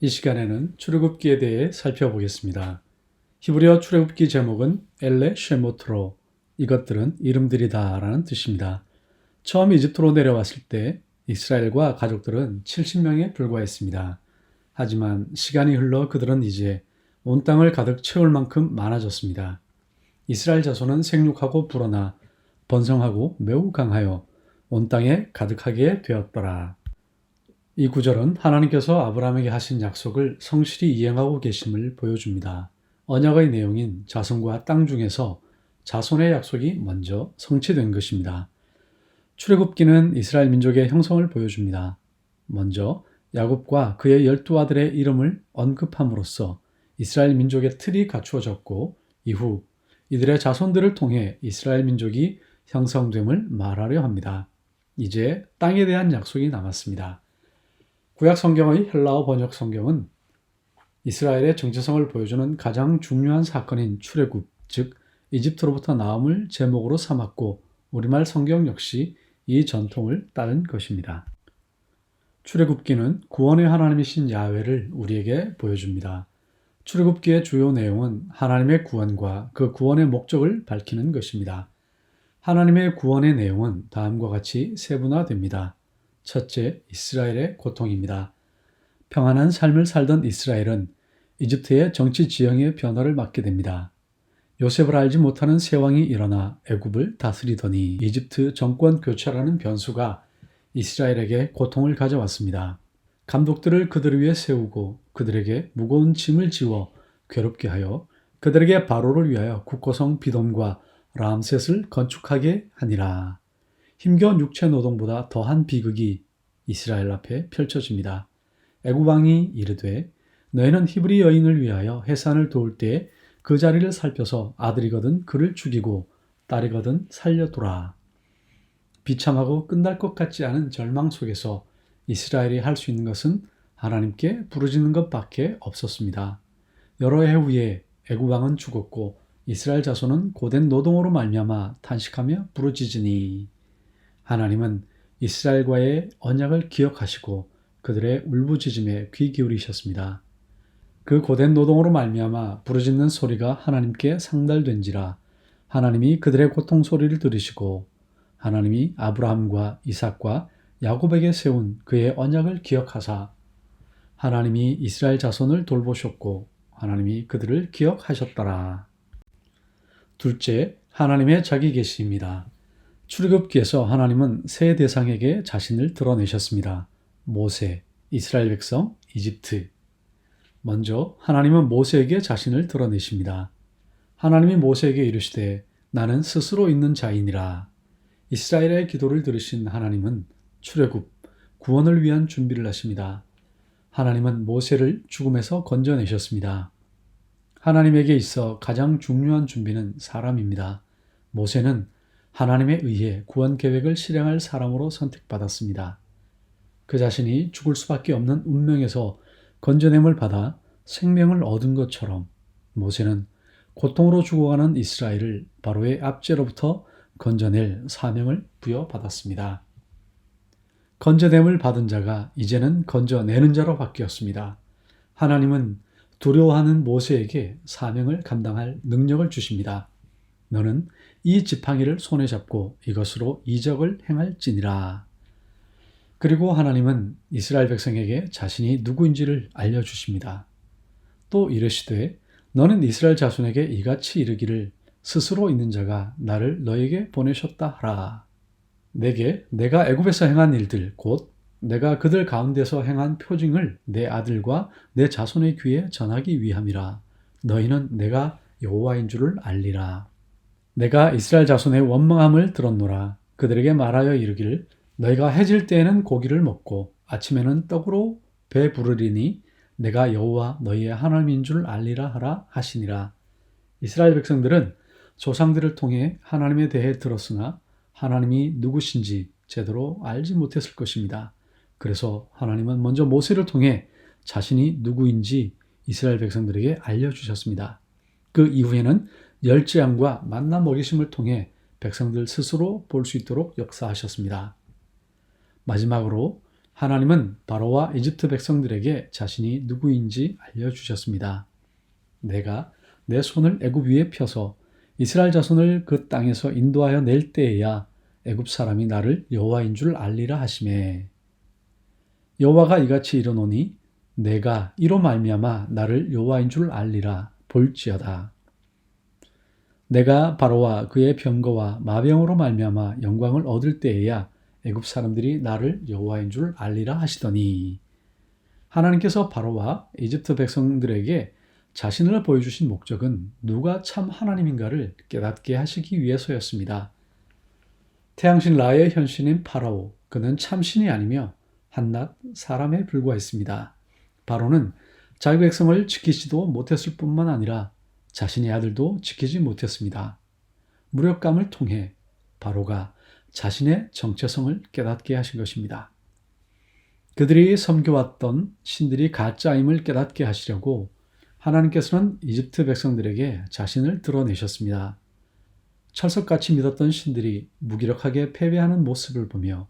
이 시간에는 출애굽기에 대해 살펴보겠습니다. 히브리어 출애굽기 제목은 엘레 쉐모트로 이것들은 이름들이다 라는 뜻입니다. 처음 이집트로 내려왔을 때 이스라엘과 가족들은 70명에 불과했습니다. 하지만 시간이 흘러 그들은 이제 온 땅을 가득 채울 만큼 많아졌습니다. 이스라엘 자손은 생육하고 불어나 번성하고 매우 강하여 온 땅에 가득하게 되었더라. 이 구절은 하나님께서 아브라함에게 하신 약속을 성실히 이행하고 계심을 보여줍니다. 언약의 내용인 자손과 땅 중에서 자손의 약속이 먼저 성취된 것입니다. 출애굽기는 이스라엘 민족의 형성을 보여줍니다. 먼저 야곱과 그의 열두 아들의 이름을 언급함으로써 이스라엘 민족의 틀이 갖추어졌고 이후 이들의 자손들을 통해 이스라엘 민족이 형성됨을 말하려 합니다. 이제 땅에 대한 약속이 남았습니다. 구약 성경의 헬라어 번역 성경은 이스라엘의 정체성을 보여주는 가장 중요한 사건인 출애굽, 즉 이집트로부터 나옴을 제목으로 삼았고 우리말 성경 역시 이 전통을 따른 것입니다. 출애굽기는 구원의 하나님이신 야훼를 우리에게 보여줍니다. 출애굽기의 주요 내용은 하나님의 구원과 그 구원의 목적을 밝히는 것입니다. 하나님의 구원의 내용은 다음과 같이 세분화됩니다. 첫째, 이스라엘의 고통입니다. 평안한 삶을 살던 이스라엘은 이집트의 정치 지형의 변화를 맞게 됩니다. 요셉을 알지 못하는 세왕이 일어나 애굽을 다스리더니 이집트 정권 교체라는 변수가 이스라엘에게 고통을 가져왔습니다. 감독들을 그들을 위해 세우고 그들에게 무거운 짐을 지워 괴롭게 하여 그들에게 바로를 위하여 국고성 비돔과 람셋을 건축하게 하니라. 힘겨운 육체 노동보다 더한 비극이 이스라엘 앞에 펼쳐집니다. 애구방이 이르되 너희는 히브리 여인을 위하여 해산을 도울 때그 자리를 살펴서 아들이거든 그를 죽이고 딸이거든 살려두라. 비참하고 끝날 것 같지 않은 절망 속에서 이스라엘이 할 수 있는 것은 하나님께 부르짖는 것밖에 없었습니다. 여러 해 후에 애구방은 죽었고 이스라엘 자손은 고된 노동으로 말미암아 탄식하며 부르짖으니 하나님은 이스라엘과의 언약을 기억하시고 그들의 울부짖음에 귀 기울이셨습니다. 그 고된 노동으로 말미암아 부르짖는 소리가 하나님께 상달된지라 하나님이 그들의 고통 소리를 들으시고 하나님이 아브라함과 이삭과 야곱에게 세운 그의 언약을 기억하사 하나님이 이스라엘 자손을 돌보셨고 하나님이 그들을 기억하셨더라. 둘째, 하나님의 자기 계시입니다. 출애굽기에서 하나님은 세 대상에게 자신을 드러내셨습니다. 모세, 이스라엘 백성, 이집트. 먼저 하나님은 모세에게 자신을 드러내십니다. 하나님이 모세에게 이르시되 나는 스스로 있는 자이니라. 이스라엘의 기도를 들으신 하나님은 출애굽, 구원을 위한 준비를 하십니다. 하나님은 모세를 죽음에서 건져내셨습니다. 하나님에게 있어 가장 중요한 준비는 사람입니다. 모세는 하나님에 의해 구원 계획을 실행할 사람으로 선택받았습니다. 그 자신이 죽을 수밖에 없는 운명에서 건져냄을 받아 생명을 얻은 것처럼 모세는 고통으로 죽어가는 이스라엘을 바로의 압제로부터 건져낼 사명을 부여받았습니다. 건져냄을 받은 자가 이제는 건져내는 자로 바뀌었습니다. 하나님은 두려워하는 모세에게 사명을 감당할 능력을 주십니다. 너는 이 지팡이를 손에 잡고 이것으로 이적을 행할지니라. 그리고 하나님은 이스라엘 백성에게 자신이 누구인지를 알려주십니다. 또 이르시되 너는 이스라엘 자손에게 이같이 이르기를 스스로 있는 자가 나를 너에게 보내셨다 하라. 내게 내가 애굽에서 행한 일들 곧 내가 그들 가운데서 행한 표징을 내 아들과 내 자손의 귀에 전하기 위함이라. 너희는 내가 여호와인 줄을 알리라. 내가 이스라엘 자손의 원망함을 들었노라. 그들에게 말하여 이르기를 너희가 해질 때에는 고기를 먹고 아침에는 떡으로 배 부르리니 내가 여호와 너희의 하나님인 줄 알리라 하라 하시니라. 이스라엘 백성들은 조상들을 통해 하나님에 대해 들었으나 하나님이 누구신지 제대로 알지 못했을 것입니다. 그래서 하나님은 먼저 모세를 통해 자신이 누구인지 이스라엘 백성들에게 알려주셨습니다. 그 이후에는 열재앙과 만나 먹이심을 통해 백성들 스스로 볼 수 있도록 역사하셨습니다. 마지막으로 하나님은 바로와 이집트 백성들에게 자신이 누구인지 알려주셨습니다. 내가 내 손을 애굽 위에 펴서 이스라엘 자손을 그 땅에서 인도하여 낼 때에야 애굽 사람이 나를 여호와인 줄 알리라 하심에 여호와가 이같이 이르노니 내가 이로 말미암아 나를 여호와인 줄 알리라 볼지어다 내가 바로와 그의 병거와 마병으로 말미암아 영광을 얻을 때에야 애굽 사람들이 나를 여호와인 줄 알리라 하시더니 하나님께서 바로와 이집트 백성들에게 자신을 보여주신 목적은 누가 참 하나님인가를 깨닫게 하시기 위해서였습니다. 태양신 라의 현신인 파라오, 그는 참신이 아니며 한낱 사람에 불과했습니다. 바로는 자기 백성을 지키지도 못했을 뿐만 아니라 자신의 아들도 지키지 못했습니다. 무력감을 통해 바로가 자신의 정체성을 깨닫게 하신 것입니다. 그들이 섬겨왔던 신들이 가짜임을 깨닫게 하시려고 하나님께서는 이집트 백성들에게 자신을 드러내셨습니다. 철석같이 믿었던 신들이 무기력하게 패배하는 모습을 보며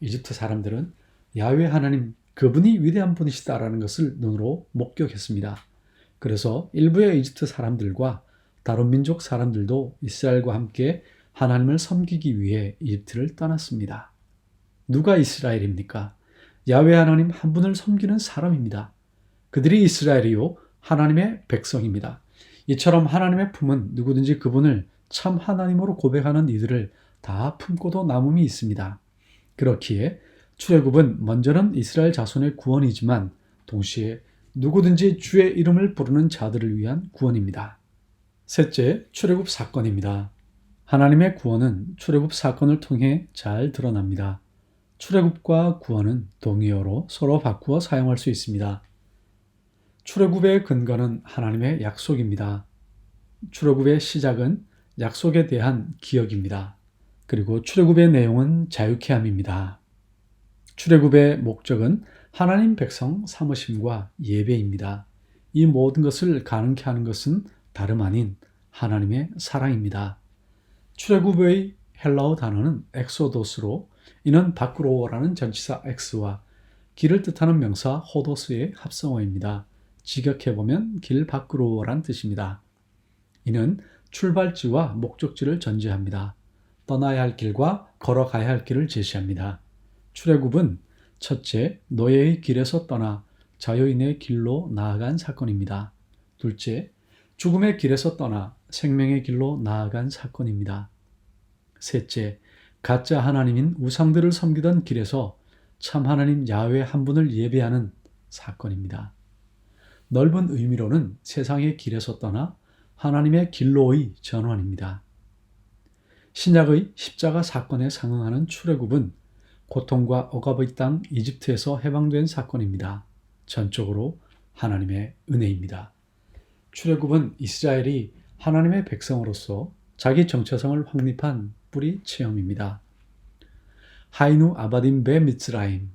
이집트 사람들은 야외 하나님 그분이 위대한 분이시다라는 것을 눈으로 목격했습니다. 그래서 일부의 이집트 사람들과 다른 민족 사람들도 이스라엘과 함께 하나님을 섬기기 위해 이집트를 떠났습니다. 누가 이스라엘입니까? 야외 하나님 한 분을 섬기는 사람입니다. 그들이 이스라엘이요 하나님의 백성입니다. 이처럼 하나님의 품은 누구든지 그분을 참 하나님으로 고백하는 이들을 다 품고도 남음이 있습니다. 그렇기에 출애굽은 먼저는 이스라엘 자손의 구원이지만 동시에 누구든지 주의 이름을 부르는 자들을 위한 구원입니다. 셋째, 출애굽 사건입니다. 하나님의 구원은 출애굽 사건을 통해 잘 드러납니다. 출애굽과 구원은 동의어로 서로 바꾸어 사용할 수 있습니다. 출애굽의 근거는 하나님의 약속입니다. 출애굽의 시작은 약속에 대한 기억입니다. 그리고 출애굽의 내용은 자유케 함입니다. 출애굽의 목적은 하나님 백성 사모심과 예배입니다. 이 모든 것을 가능케 하는 것은 다름 아닌 하나님의 사랑입니다. 출애굽의 헬라어 단어는 엑소도스로 이는 밖으로라는 전치사 엑스와 길을 뜻하는 명사 호도스의 합성어입니다. 직역해 보면 길 밖으로란 뜻입니다. 이는 출발지와 목적지를 전제합니다. 떠나야 할 길과 걸어가야 할 길을 제시합니다. 출애굽은 첫째, 노예의 길에서 떠나 자유인의 길로 나아간 사건입니다. 둘째, 죽음의 길에서 떠나 생명의 길로 나아간 사건입니다. 셋째, 가짜 하나님인 우상들을 섬기던 길에서 참 하나님 야외 한 분을 예배하는 사건입니다. 넓은 의미로는 세상의 길에서 떠나 하나님의 길로의 전환입니다. 신약의 십자가 사건에 상응하는 출애굽은 고통과 억압의 땅 이집트에서 해방된 사건입니다. 전적으로 하나님의 은혜입니다. 출애굽은 이스라엘이 하나님의 백성으로서 자기 정체성을 확립한 뿌리 체험입니다. 하이누 아바딘 베 미츠라임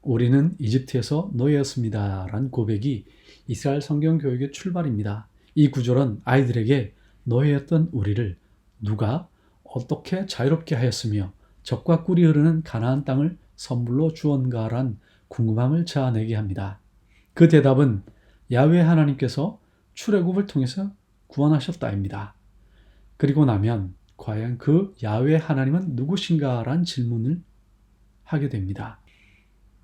우리는 이집트에서 노예였습니다. 란 고백이 이스라엘 성경 교육의 출발입니다. 이 구절은 아이들에게 노예였던 우리를 누가 어떻게 자유롭게 하였으며 적과 꿀이 흐르는 가나안 땅을 선물로 주었는가란 궁금함을 자아내게 합니다. 그 대답은 야외 하나님께서 출애굽을 통해서 구원하셨다입니다. 그리고 나면 과연 그 야외 하나님은 누구신가란 질문을 하게 됩니다.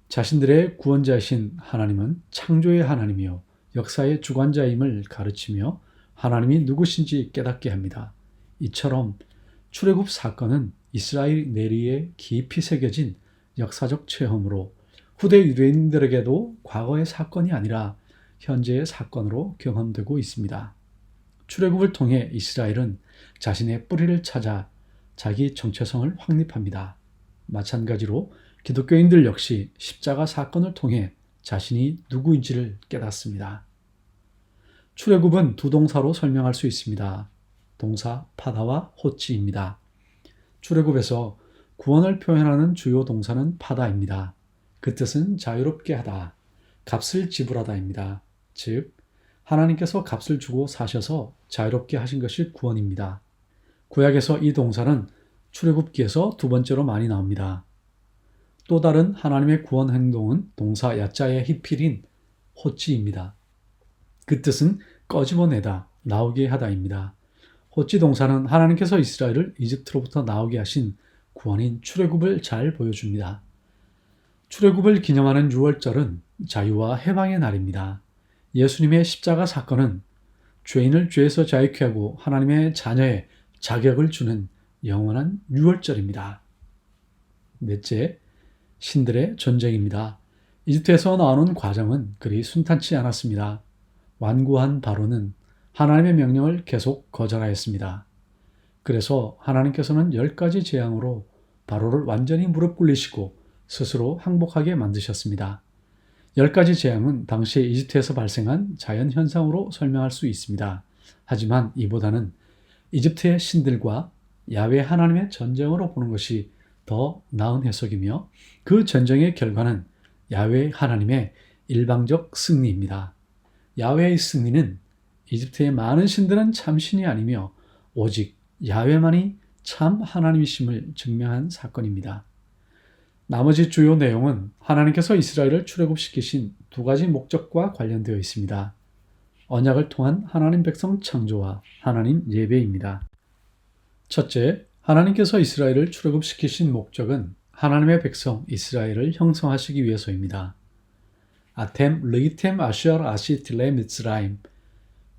자신들의 구원자이신 하나님은 창조의 하나님이요 역사의 주관자임을 가르치며 하나님이 누구신지 깨닫게 합니다. 이처럼 출애굽 사건은 이스라엘 내리에 깊이 새겨진 역사적 체험으로 후대 유대인들에게도 과거의 사건이 아니라 현재의 사건으로 경험되고 있습니다. 출애굽을 통해 이스라엘은 자신의 뿌리를 찾아 자기 정체성을 확립합니다. 마찬가지로 기독교인들 역시 십자가 사건을 통해 자신이 누구인지를 깨닫습니다. 출애굽은 두 동사로 설명할 수 있습니다. 동사 파다와 호치입니다. 출애굽에서 구원을 표현하는 주요 동사는 파다입니다. 그 뜻은 자유롭게 하다, 값을 지불하다입니다. 즉, 하나님께서 값을 주고 사셔서 자유롭게 하신 것이 구원입니다. 구약에서 이 동사는 출애굽기에서 두 번째로 많이 나옵니다. 또 다른 하나님의 구원 행동은 동사 야자의 히필인 호찌입니다. 그 뜻은 꺼집어내다, 나오게 하다입니다. 호찌 동사는 하나님께서 이스라엘을 이집트로부터 나오게 하신 구원인 출애굽을 잘 보여줍니다. 출애굽을 기념하는 6월절은 자유와 해방의 날입니다. 예수님의 십자가 사건은 죄인을 죄에서 자유케 하고 하나님의 자녀의 자격을 주는 영원한 6월절입니다. 넷째, 신들의 전쟁입니다. 이집트에서 나오는 과정은 그리 순탄치 않았습니다. 완고한 바로는 하나님의 명령을 계속 거절하였습니다. 그래서 하나님께서는 열 가지 재앙으로 바로를 완전히 무릎 꿇리시고 스스로 항복하게 만드셨습니다. 열 가지 재앙은 당시 이집트에서 발생한 자연 현상으로 설명할 수 있습니다. 하지만 이보다는 이집트의 신들과 야외 하나님의 전쟁으로 보는 것이 더 나은 해석이며 그 전쟁의 결과는 야외 하나님의 일방적 승리입니다. 야외의 승리는 이집트의 많은 신들은 참신이 아니며 오직 야외만이 참 하나님이심을 증명한 사건입니다. 나머지 주요 내용은 하나님께서 이스라엘을 출애굽시키신 두 가지 목적과 관련되어 있습니다. 언약을 통한 하나님 백성 창조와 하나님 예배입니다. 첫째, 하나님께서 이스라엘을 출애굽시키신 목적은 하나님의 백성 이스라엘을 형성하시기 위해서입니다. 아템 르이템 아시얼 아시틸레 미츠라임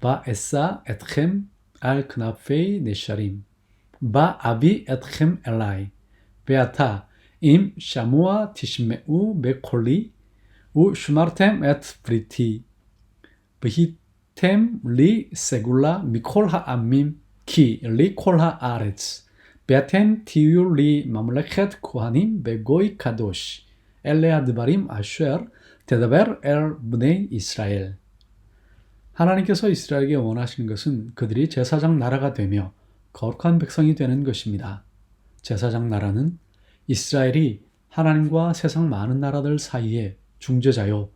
바 에사 에트켐 알 크나페이 네샤림 바 아비 에트켐 엘라이 베아타 임 샤무아 티시메우 메콜리 우 슈마르 하나님께서 이스라엘에게 원하시는 것은 그들이 제사장 나라가 되며 거룩한 백성이 되는 것입니다. 제사장 나라는 이스라엘이 하나님과 세상 많은 나라들 사이에 중재자요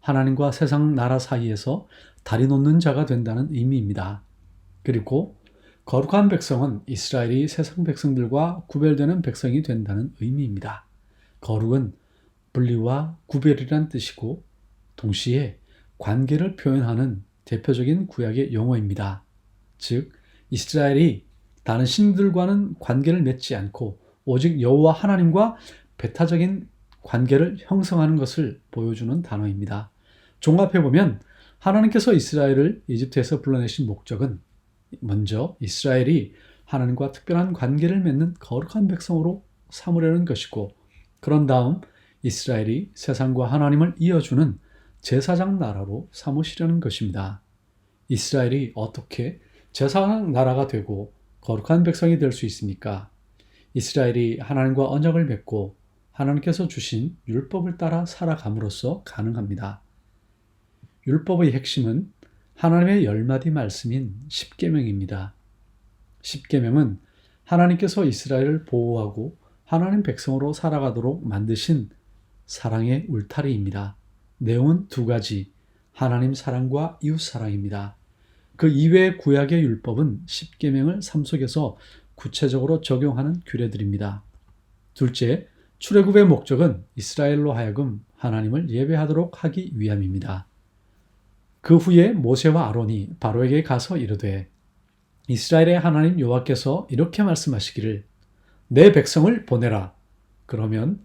하나님과 세상 나라 사이에서 다리 놓는 자가 된다는 의미입니다. 그리고 거룩한 백성은 이스라엘이 세상 백성들과 구별되는 백성이 된다는 의미입니다. 거룩은 분리와 구별이란 뜻이고 동시에 관계를 표현하는 대표적인 구약의 용어입니다. 즉 이스라엘이 다른 신들과는 관계를 맺지 않고 오직 여호와 하나님과 배타적인 관계를 형성하는 것을 보여주는 단어입니다. 종합해 보면 하나님께서 이스라엘을 이집트에서 불러내신 목적은 먼저 이스라엘이 하나님과 특별한 관계를 맺는 거룩한 백성으로 삼으려는 것이고 그런 다음 이스라엘이 세상과 하나님을 이어주는 제사장 나라로 삼으시려는 것입니다. 이스라엘이 어떻게 제사장 나라가 되고 거룩한 백성이 될 수 있습니까? 이스라엘이 하나님과 언약을 맺고 하나님께서 주신 율법을 따라 살아감으로써 가능합니다. 율법의 핵심은 하나님의 열 마디 말씀인 십계명입니다. 십계명은 하나님께서 이스라엘을 보호하고 하나님 백성으로 살아가도록 만드신 사랑의 울타리입니다. 내용은 두 가지, 하나님 사랑과 이웃 사랑입니다. 그 이외의 구약의 율법은 십계명을 삶 속에서 구체적으로 적용하는 규례들입니다. 둘째, 출애굽의 목적은 이스라엘로 하여금 하나님을 예배하도록 하기 위함입니다. 그 후에 모세와 아론이 바로에게 가서 이르되 이스라엘의 하나님 여호와께서 이렇게 말씀하시기를 내 백성을 보내라. 그러면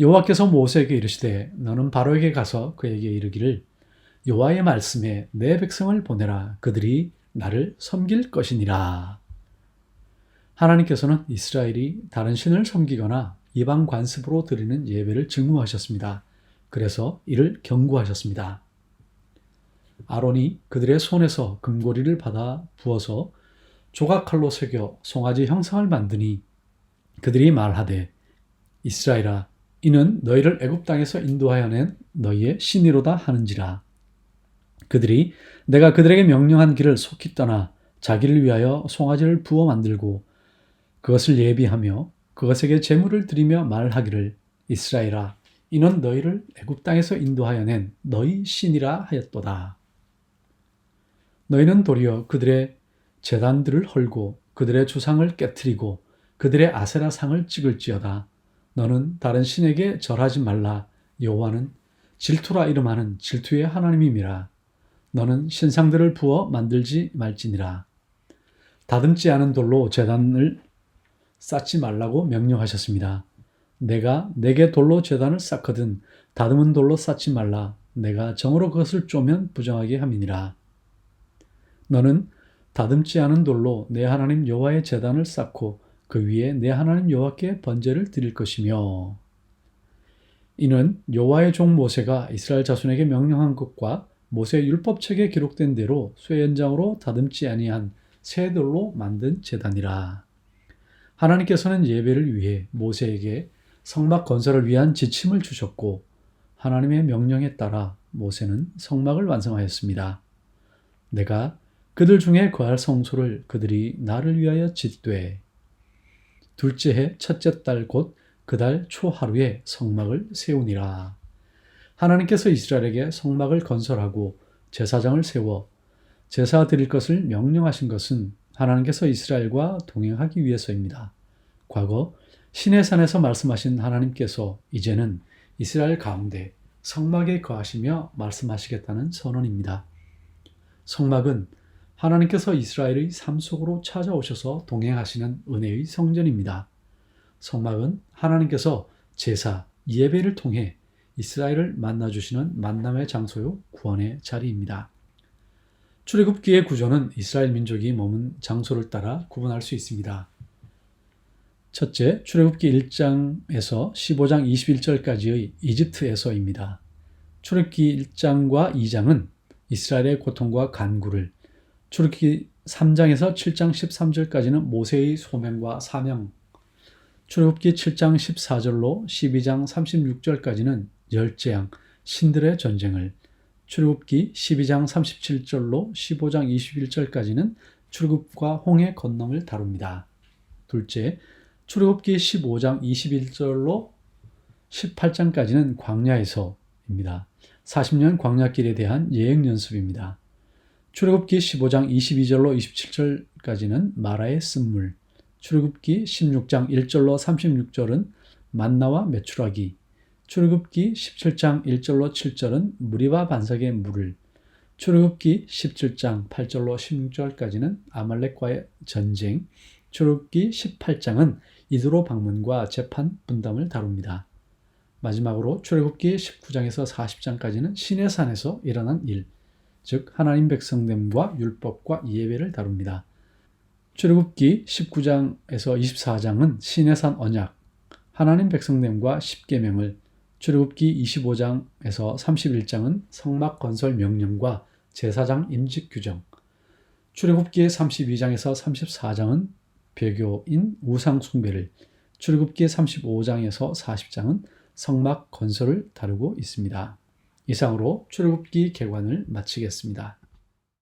여호와께서 모세에게 이르시되 너는 바로에게 가서 그에게 이르기를 여호와의 말씀에 내 백성을 보내라 그들이 나를 섬길 것이니라. 하나님께서는 이스라엘이 다른 신을 섬기거나 이방 관습으로 드리는 예배를 증오하셨습니다. 그래서 이를 경고하셨습니다. 아론이 그들의 손에서 금고리를 받아 부어서 조각칼로 새겨 송아지 형상을 만드니 그들이 말하되 이스라엘아 이는 너희를 애굽 땅에서 인도하여 낸 너희의 신이로다 하는지라. 그들이 내가 그들에게 명령한 길을 속히 떠나 자기를 위하여 송아지를 부어 만들고 그것을 예비하며 그것에게 제물을 드리며 말하기를 이스라엘아 이는 너희를 애굽 땅에서 인도하여 낸 너희 신이라 하였도다. 너희는 도리어 그들의 재단들을 헐고 그들의 주상을 깨뜨리고 그들의 아세라 상을 찍을지어다. 너는 다른 신에게 절하지 말라. 여호와는 질투라 이름하는 질투의 하나님임이라. 너는 신상들을 부어 만들지 말지니라. 다듬지 않은 돌로 재단을 쌓지 말라고 명령하셨습니다. 내가 내게 돌로 재단을 쌓거든 다듬은 돌로 쌓지 말라. 내가 정으로 그것을 쪼면 부정하게 함이니라. 너는 다듬지 않은 돌로 내 하나님 여호와의 재단을 쌓고 그 위에 내 하나님 여호와께 번제를 드릴 것이며 이는 여호와의 종 모세가 이스라엘 자손에게 명령한 것과 모세 율법책에 기록된 대로 쇠 연장으로 다듬지 아니한 새 돌로 만든 재단이라. 하나님께서는 예배를 위해 모세에게 성막 건설을 위한 지침을 주셨고 하나님의 명령에 따라 모세는 성막을 완성하였습니다. 내가 그들 중에 거할 성소를 그들이 나를 위하여 짓되 둘째 해 첫째 달 곧 그 달 초하루에 성막을 세우니라. 하나님께서 이스라엘에게 성막을 건설하고 제사장을 세워 제사 드릴 것을 명령하신 것은 하나님께서 이스라엘과 동행하기 위해서입니다. 과거 시내산에서 말씀하신 하나님께서 이제는 이스라엘 가운데 성막에 거하시며 말씀하시겠다는 선언입니다. 성막은 하나님께서 이스라엘의 삶 속으로 찾아오셔서 동행하시는 은혜의 성전입니다. 성막은 하나님께서 제사, 예배를 통해 이스라엘을 만나주시는 만남의 장소요 구원의 자리입니다. 출애굽기의 구조는 이스라엘 민족이 머문 장소를 따라 구분할 수 있습니다. 첫째, 출애굽기 1장에서 15장 21절까지의 이집트에서입니다. 출애굽기 1장과 2장은 이스라엘의 고통과 간구를, 출애굽기 3장에서 7장 13절까지는 모세의 소명과 사명, 출애굽기 7장 14절로 12장 36절까지는 열재앙, 신들의 전쟁을, 출애굽기 12장 37절로 15장 21절까지는 출애굽과 홍해 건너을 다룹니다. 둘째, 출애굽기 15장 21절로 18장까지는 광야에서입니다. 40년 광야길에 대한 예행 연습입니다. 출애굽기 15장 22절로 27절까지는 마라의 쓴물, 출애굽기 16장 1절로 36절은 만나와 메추라기, 출애굽기 17장 1절로 7절은 무리와 반석의 물을, 출애굽기 17장 8절로 16절까지는 아말렉과의 전쟁, 출애굽기 18장은 이드로 방문과 재판 분담을 다룹니다. 마지막으로 출애굽기 19장에서 40장까지는 시내산에서 일어난 일, 즉 하나님 백성됨과 율법과 예배를 다룹니다. 출애굽기 19장에서 24장은 시내산 언약, 하나님 백성됨과 십계명을, 출애굽기 25장에서 31장은 성막 건설 명령과 제사장 임직 규정, 출애굽기 32장에서 34장은 배교인 우상 숭배를, 출애굽기 35장에서 40장은 성막 건설을 다루고 있습니다. 이상으로 출애굽기 개관을 마치겠습니다.